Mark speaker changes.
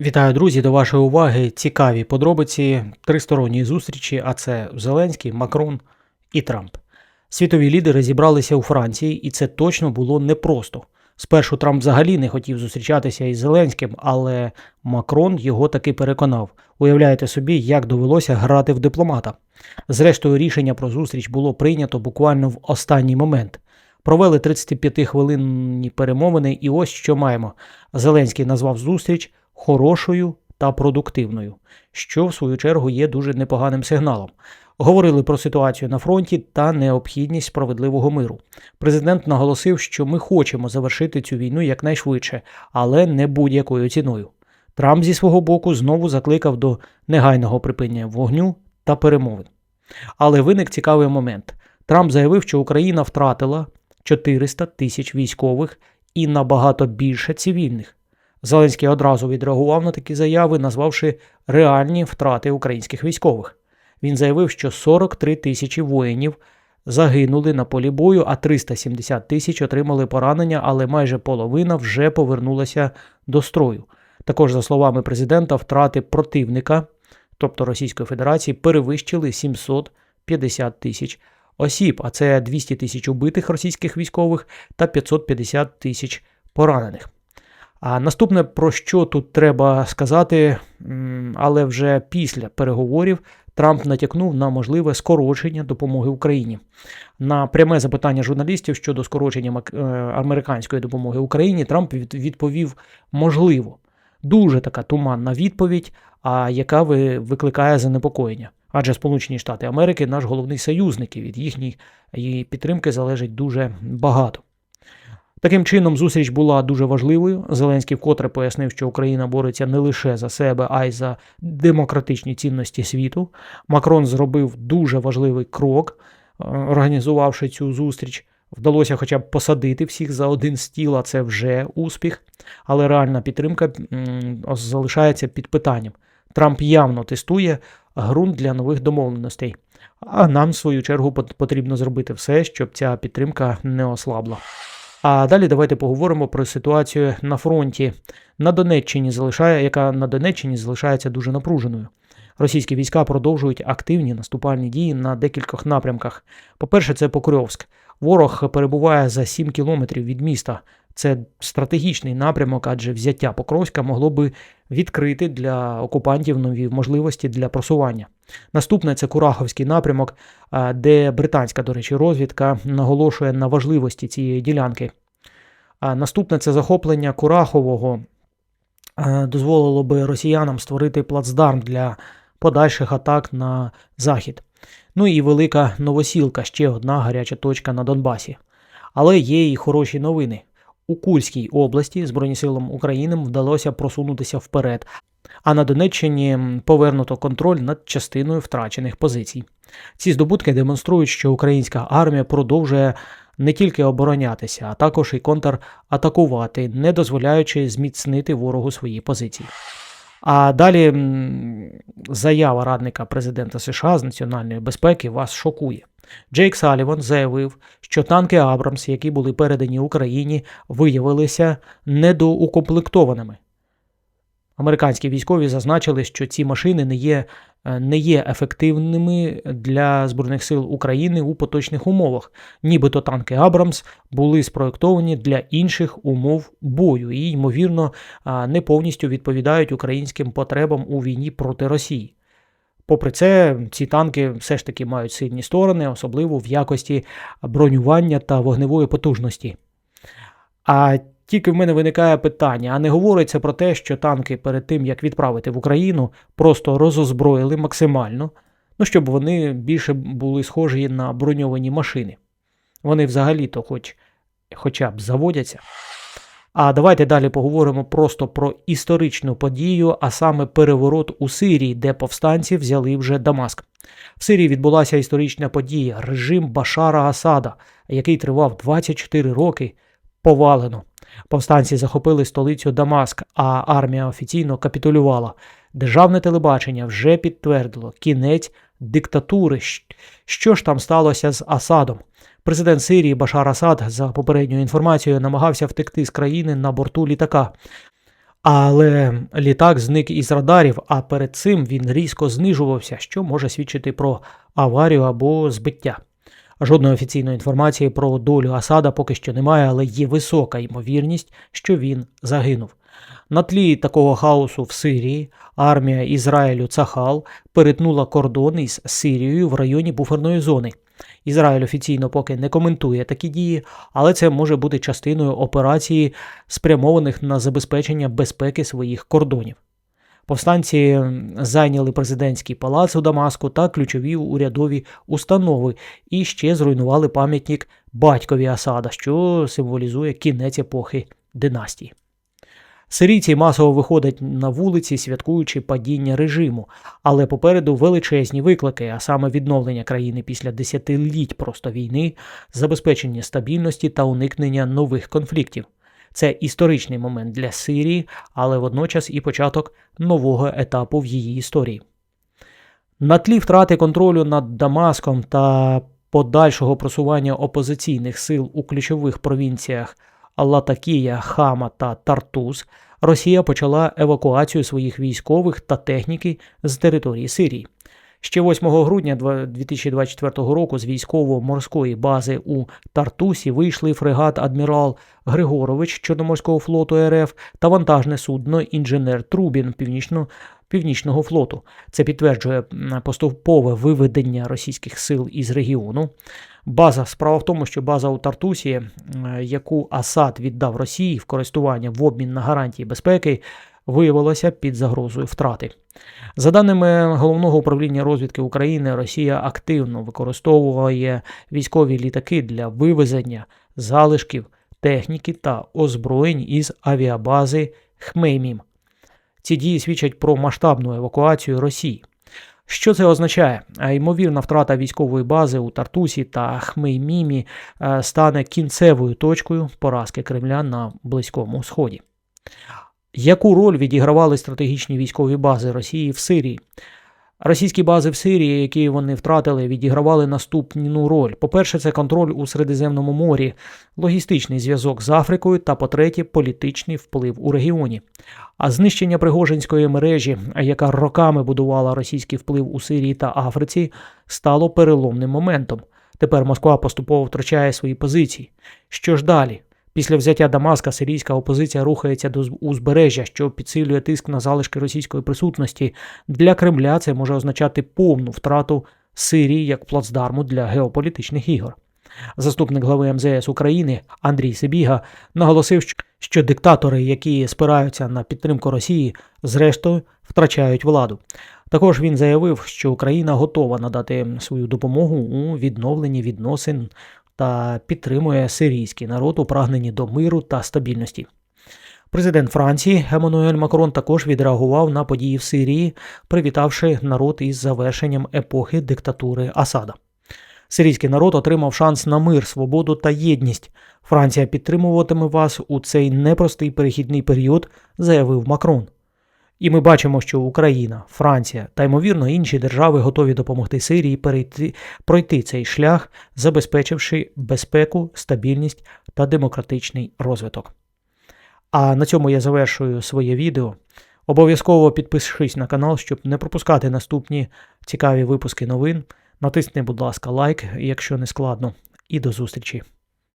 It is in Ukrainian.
Speaker 1: Вітаю, друзі! До вашої уваги цікаві подробиці тристоронньої зустрічі, а це Зеленський, Макрон і Трамп. Світові лідери зібралися у Франції, і це точно було непросто. Спершу Трамп взагалі не хотів зустрічатися із Зеленським, але Макрон його таки переконав. Уявляєте собі, як довелося грати в дипломата. Зрештою, рішення про зустріч було прийнято буквально в останній момент. Провели 35-хвилинні перемовини, і ось що маємо. Зеленський назвав зустріч хорошою та продуктивною, що в свою чергу є дуже непоганим сигналом. Говорили про ситуацію на фронті та необхідність справедливого миру. Президент наголосив, що ми хочемо завершити цю війну якнайшвидше, але не будь-якою ціною. Трамп зі свого боку знову закликав до негайного припинення вогню та перемовин. Але виник цікавий момент. Трамп заявив, що Україна втратила 400 тисяч військових і набагато більше цивільних. Зеленський одразу відреагував на такі заяви, назвавши реальні втрати українських військових. Він заявив, що 43 тисячі воїнів загинули на полі бою, а 370 тисяч отримали поранення, але майже половина вже повернулася до строю. Також, за словами президента, втрати противника, тобто Російської Федерації, перевищили 750 тисяч осіб, а це 200 тисяч убитих російських військових та 550 тисяч поранених. А наступне, про що тут треба сказати, але вже після переговорів Трамп натякнув на можливе скорочення допомоги Україні. На пряме запитання журналістів щодо скорочення е, американської допомоги Україні Трамп відповів можливо. Дуже така туманна відповідь, а яка викликає занепокоєння. Адже Сполучені Штати Америки наш головний союзник, і від їхньої підтримки залежить дуже багато. Таким чином, зустріч була дуже важливою. Зеленський вкотре пояснив, що Україна бореться не лише за себе, а й за демократичні цінності світу. Макрон зробив дуже важливий крок, е, організувавши цю зустріч. Вдалося хоча б посадити всіх за один стіл, а це вже успіх. Але реальна підтримка залишається під питанням. Трамп явно тестує ґрунт для нових домовленостей. А нам, в свою чергу, потрібно зробити все, щоб ця підтримка не ослабла. А далі давайте поговоримо про ситуацію на фронті на Донеччині, залишає, яка на Донеччині залишається дуже напруженою. Російські війська продовжують активні наступальні дії на декількох напрямках. По-перше, це Покровськ. Ворог перебуває за 7 кілометрів від міста. Це стратегічний напрямок, адже взяття Покровська могло би відкрити для окупантів нові можливості для просування. Наступне це Кураховський напрямок, де британська, до речі, розвідка наголошує на важливості цієї ділянки. Наступне це захоплення Курахового дозволило би росіянам створити плацдарм для подальших атак на захід. Ну і велика новосілка ще одна гаряча точка на Донбасі. Але є і хороші новини. У Курській області Збройним силам України вдалося просунутися вперед, а на Донеччині повернуто контроль над частиною втрачених позицій. Ці здобутки демонструють, що українська армія продовжує не тільки оборонятися, а також і контратакувати, не дозволяючи зміцнити ворогу свої позиції. А далі заява радника президента США з національної безпеки вас шокує. Джейк Саліван заявив, що танки Абрамс, які були передані Україні, виявилися недоукомплектованими. Американські військові зазначили, що ці машини не є е, не є ефективними для Збройних сил України у поточних умовах, нібито танки Абрамс були спроєктовані для інших умов бою і, ймовірно, не повністю відповідають українським потребам у війні проти Росії. Попри це, ці танки все ж таки мають сильні сторони, особливо в якості бронювання та вогневої потужності. А тільки в мене виникає питання: а не говориться про те, що танки перед тим, як відправити в Україну, просто розозброїли максимально, ну щоб вони більше були схожі на броньовані машини. Вони взагалі-то хоч, хоча б заводяться. А давайте далі поговоримо просто про історичну подію, а саме переворот у Сирії, де повстанці взяли вже Дамаск. В Сирії відбулася історична подія, режим Башара Асада, який тривав 24 роки, повалено. Повстанці захопили столицю Дамаск, а армія офіційно капітулювала. Державне телебачення вже підтвердило кінець диктатури. Що ж там сталося з Асадом? Президент Сирії Башар Асад, за попередньою інформацією, намагався втекти з країни на борту літака. Але літак зник із радарів, а перед цим він різко знижувався, що може свідчити про аварію або збиття. Жодної офіційної інформації про долю Асада поки що немає, але є висока ймовірність, що він загинув. На тлі такого хаосу в Сирії армія Ізраїлю Цахал перетнула кордон із Сирією в районі буферної зони. Ізраїль офіційно поки не коментує такі дії, але це може бути частиною операції, спрямованих на забезпечення безпеки своїх кордонів. Повстанці зайняли президентський палац у Дамаску та ключові урядові установи і ще зруйнували пам'ятник батькові Асада, що символізує кінець епохи династії. Сирійці масово виходять на вулиці, святкуючи падіння режиму, але попереду величезні виклики, а саме відновлення країни після десятиліть просто війни, забезпечення стабільності та уникнення нових конфліктів. Це історичний момент для Сирії, але водночас і початок нового етапу в її історії. На тлі втрати контролю над Дамаском та подальшого просування опозиційних сил у ключових провінціях Латакія, Хама та Тартус, Росія почала евакуацію своїх військових та техніки з території Сирії. Ще 8 грудня 2024 року з військово-морської бази у Тартусі вийшли фрегат адмірал Григорович Чорноморського флоту РФ та вантажне судно інженер Трубін Північно Північного флоту. Це підтверджує поступове виведення російських сил із регіону. База справа в тому, що база у Тартусі, яку Асад віддав Росії в користування в обмін на гарантії безпеки, виявилася під загрозою втрати. За даними головного управління розвідки України, Росія активно використовує військові літаки для вивезення залишків техніки та озброєнь із авіабази Хмеймім. Ці дії свідчать про масштабну евакуацію Росії. Що це означає? Ймовірна втрата військової бази у Тартусі та Хмеймімі стане кінцевою точкою поразки Кремля на Близькому Сході. Яку роль відігравали стратегічні військові бази Росії в Сирії? Російські бази в Сирії, які вони втратили, відігравали наступну роль. По-перше, це контроль у Середземному морі, логістичний зв'язок з Африкою та, по-третє, політичний вплив у регіоні. А знищення Пригожинської мережі, яка роками будувала російський вплив у Сирії та Африці, стало переломним моментом. Тепер Москва поступово втрачає свої позиції. Що ж далі? Після взяття Дамаска сирійська опозиція рухається до узбережжя, що підсилює тиск на залишки російської присутності. Для Кремля це може означати повну втрату Сирії як плацдарму для геополітичних ігор. Заступник глави МЗС України Андрій Сибіга наголосив, що диктатори, які спираються на підтримку Росії, зрештою втрачають владу. Також він заявив, що Україна готова надати свою допомогу у відновленні відносин та підтримує сирійський народ у прагненні до миру та стабільності. Президент Франції Еммануель Макрон також відреагував на події в Сирії, привітавши народ із завершенням епохи диктатури Асада. Сирійський народ отримав шанс на мир, свободу та єдність. Франція підтримуватиме вас у цей непростий перехідний період, заявив Макрон. І ми бачимо, що Україна, Франція та ймовірно інші держави готові допомогти Сирії перейти пройти цей шлях, забезпечивши безпеку, стабільність та демократичний розвиток. А на цьому я завершую своє відео. Обов'язково підпишись на канал, щоб не пропускати наступні цікаві випуски новин. Натисни, будь ласка, лайк, якщо не складно, і до зустрічі!